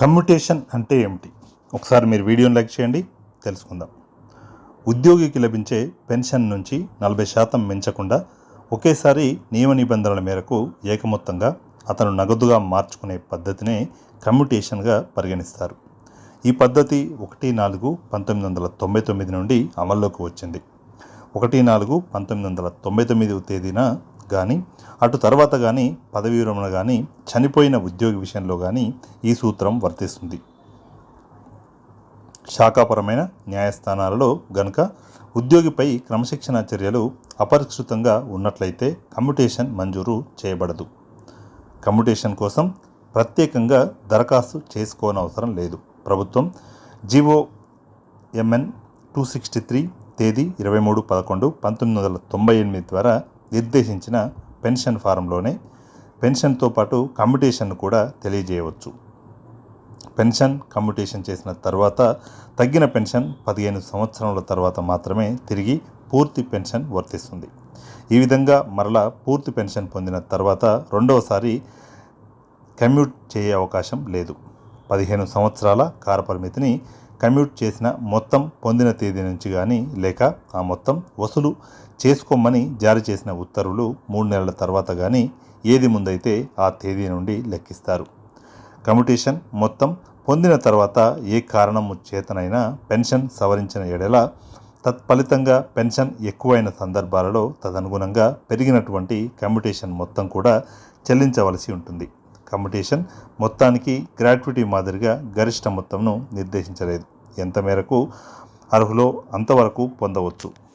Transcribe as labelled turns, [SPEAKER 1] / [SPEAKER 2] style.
[SPEAKER 1] Commutation అంటే ఏమిటి? ఒకసారి మీరు వీడియోని లైక్ చేయండి తెలుసుకుందాం. ఉద్యోగికి లభించే పెన్షన్ నుంచి నలభై శాతం మించకుండా ఒకేసారి నియమ నిబంధనల మేరకు ఏకమొత్తంగా అతను నగదుగా మార్చుకునే పద్ధతినే కమ్యూటేషన్గా పరిగణిస్తారు. ఈ పద్ధతి ఒకటి నాలుగు పంతొమ్మిది వందల తొంభై తొమ్మిది నుండి అమల్లోకి వచ్చింది. ఒకటి నాలుగు పంతొమ్మిది వందల తొంభై తొమ్మిదవ తేదీన కానీ అటు తర్వాత కానీ పదవీ విరమణ కానీ చనిపోయిన ఉద్యోగి విషయంలో కానీ ఈ సూత్రం వర్తిస్తుంది. శాఖాపరమైన న్యాయస్థానాలలో గనుక ఉద్యోగిపై క్రమశిక్షణా చర్యలు అపరిష్కృతంగా ఉన్నట్లయితే కమ్యుటేషన్ మంజూరు చేయబడదు. కమ్యుటేషన్ కోసం ప్రత్యేకంగా దరఖాస్తు చేసుకోనవసరం లేదు. ప్రభుత్వం GO MN two sixty three తేదీ ఇరవై మూడు పదకొండు పంతొమ్మిది వందల తొంభై ఎనిమిది ద్వారా నిర్దేశించిన పెన్షన్ ఫారంలోనే పెన్షన్తో పాటు కమ్యుటేషన్ను కూడా తెలియజేయవచ్చు. పెన్షన్ కమ్యుటేషన్ చేసిన తర్వాత తగ్గిన పెన్షన్ పదిహేను సంవత్సరాల తర్వాత మాత్రమే తిరిగి పూర్తి పెన్షన్ వర్తిస్తుంది. ఈ విధంగా మరలా పూర్తి పెన్షన్ పొందిన తర్వాత రెండవసారి కమ్యూట్ చేయే అవకాశం లేదు. పదిహేను సంవత్సరాల కాలపరిమితిని కమ్యూట్ చేసిన మొత్తం పొందిన తేదీ నుంచి కానీ లేక ఆ మొత్తం వసూలు చేసుకోమని జారీ చేసిన ఉత్తర్వులు మూడు నెలల తర్వాత కానీ ఏది ముందైతే ఆ తేదీ నుండి లెక్కిస్తారు. కమ్యూటేషన్ మొత్తం పొందిన తర్వాత ఏ కారణము చేతనైనా పెన్షన్ సవరించిన ఎడల తత్ఫలితంగా పెన్షన్ ఎక్కువైన సందర్భాలలో తదనుగుణంగా పెరిగినటువంటి కమ్యూటేషన్ మొత్తం కూడా చెల్లించవలసి ఉంటుంది. కమ్యుటేషన్ మొత్తానికి గ్రాట్యుటీ మాదిరిగా గరిష్ట మొత్తంను నిర్దేశించలేదు. ఎంత మేరకు? అర్హులో అంతవరకు పొందవచ్చు.